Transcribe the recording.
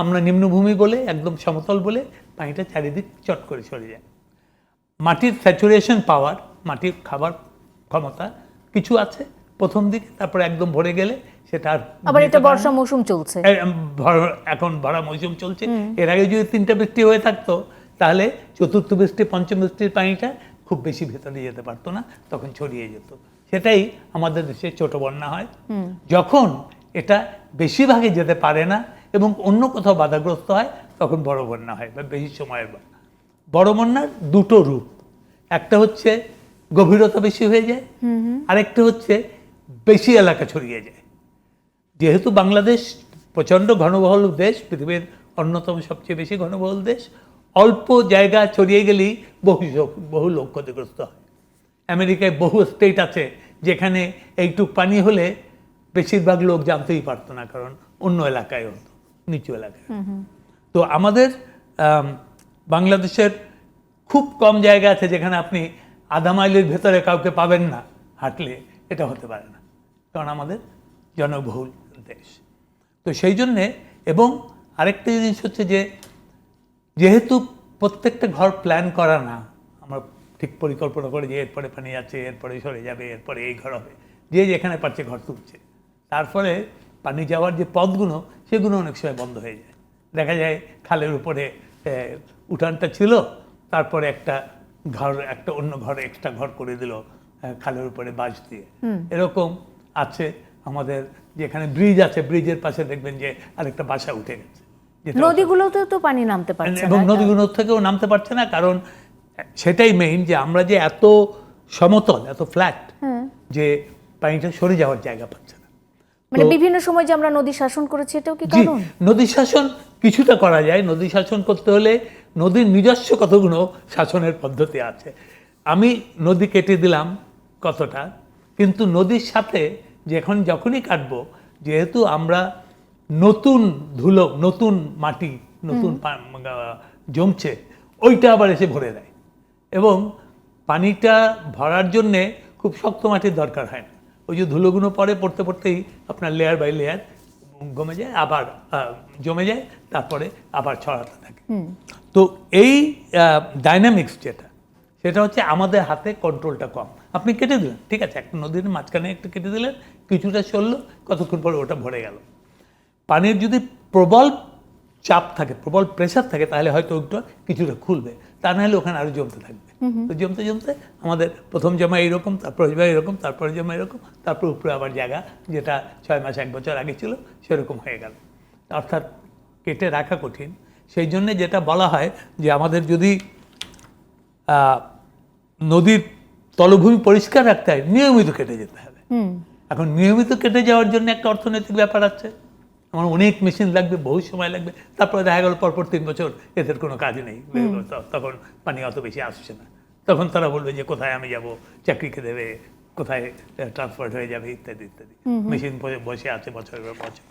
আমরা নিম্নভূমি বলে একদম সমতল বলে পানিটা চারিদিক চট করে সরে যায়। মাটির স্যাচুরেশন পাওয়ার মাটির খাবার ক্ষমতা কিছু আছে প্রথম দিকে তারপরে একদম ভরে গেলে সেটা আর আবার এটা বর্ষা মৌসুম চলছে। এখন ভরা মৌসুম চলছে। এর আগে যদি তিনটা বৃষ্টি হয়ে থাকতো তাহলে চতুর্থ বৃষ্টি পঞ্চম বৃষ্টির পানিটা খুব বেশি ভেতরে যেতে পারতো না তখন ছড়িয়ে যেত। সেটাই আমাদের দেশে ছোট বন্যা হয়। যখন এটা বেশিরভাগে যেতে পারে না এবং অন্য কোথাও বাধাগ্রস্ত হয় তখন বড় বন্যা হয় বা বেশি সময়ের বা- বড় বন্যার দুটো রূপ। একটা হচ্ছে গভীরতা বেশি হয়ে যায় আরেকটা হচ্ছে বেশি এলাকা ছড়িয়ে যায়। যেহেতু বাংলাদেশ প্রচণ্ড ঘনবহুল দেশ পৃথিবীর অন্যতম সবচেয়ে বেশি ঘনবহুল দেশ অল্প জায়গা ছড়িয়ে গেলেই বহু বহু লোক ক্ষতিগ্রস্ত হয়। আমেরিকায় বহু স্টেট আছে যেখানে এইটুক পানি হলে বেশিরভাগ লোক জানতেই পারতো না কারণ অন্য এলাকায় হতো নিচু এলাকায় তো আমাদের বাংলাদেশের খুব কম জায়গা আছে যেখানে আপনি আধা মাইলের ভেতরে কাউকে পাবেন না হাঁটলে, এটা হতে পারে না। কারণ আমাদের জনবহুল দেশ। তো সেই জন্যে, এবং আরেকটা জিনিস হচ্ছে যে, যেহেতু প্রত্যেকটা ঘর প্ল্যান করা না, আমরা ঠিক পরিকল্পনা করে যে এরপরে পানি আছে এরপরে সরে যাবে, এরপরে এই ঘর হবে, যে যেখানে পারছে ঘর তুলছে। তার ফলে পানি যাওয়ার যে পথগুলো সেগুলো অনেক সময় বন্ধ হয়ে যায়। দেখা যায় খালের উপরে উঠানটা ছিল তারপরে একটা ঘর একটা অন্য ঘর এক্সট্রা ঘর করে দিল খালের উপরে বাঁশ দিয়ে। এরকম আছে আমাদের যেখানে ব্রিজ আছে ব্রিজের পাশে দেখবেন যে আরেকটা বাসা উঠে গেছে। নদীগুলোতে তো পানি নামতে পারছে এবং নদীগুলো থেকেও নামতে পারছে না কারণ সেটাই মেইন যে আমরা যে এত সমতল এত ফ্ল্যাট যে পানিটা সরে যাওয়ার জায়গা পাচ্ছে মানে বিভিন্ন সময় যে আমরা নদী শাসন করেছি এটাও কি কারণ? নদী শাসন কিছুটা করা যায়। নদী শাসন করতে হলে নদীর নিজস্ব কতগুলো শাসনের পদ্ধতি আছে। আমি নদী কেটে দিলাম কতটা কিন্তু নদীর সাথে যখন যখনই কাটবো যেহেতু আমরা নতুন ধুলো নতুন মাটি নতুন জমছে ওইটা আবার এসে ভরে দেয়। এবং পানিটা ভরার জন্যে খুব শক্ত মাটির দরকার হয় না। ওই যে ধুলোগুলো পরে পড়তে পড়তেই আপনার লেয়ার বাই লেয়ার গমে যায় আবার জমে যায় তারপরে আবার ছড়াতে থাকে। তো এই ডাইনামিক্স যেটা সেটা হচ্ছে আমাদের হাতে কন্ট্রোলটা কম। আপনি কেটে দিলেন ঠিক আছে একটা নদীর মাঝখানে একটু কেটে দিলেন কিছুটা চলল কতক্ষণ পরে ওটা ভরে গেল। পানির যদি প্রবল চাপ থাকে প্রবল প্রেশার থাকে তাহলে হয়তো ওটা কিছুটা খুলবে। তা নাহলে ওখানে আরও জমতে থাকবে। তো জমতে জমতে আমাদের প্রথম জমা এইরকম তারপর জমা এরকম তারপরে জমা এরকম তারপর উপরে আবার জায়গা যেটা ছয় মাস এক বছর আগে ছিল সেরকম হয়ে গেল। অর্থাৎ কেটে রাখা কঠিন। সেই জন্যে যেটা বলা হয় যে আমাদের যদি নদীর তলভূমি পরিষ্কার রাখতে হয় নিয়মিত কেটে যেতে হবে। এখন নিয়মিত কেটে যাওয়ার জন্য একটা অর্থনৈতিক ব্যাপার আছে। আমার অনেক মেশিন লাগবে বহু সময় লাগবে। তারপরে দেখা গেল পরপর তিন বছর এদের কোনো কাজ নেই। তখন পানি অত বেশি আসছে না। তখন তারা বলবে যে কোথায় আমি যাব? চাকরিকে দেবে? কোথায় ট্রান্সফার হয়ে যাবে? ইত্যাদি ইত্যাদি। মেশিন বসে আছে বছরের পর বছর।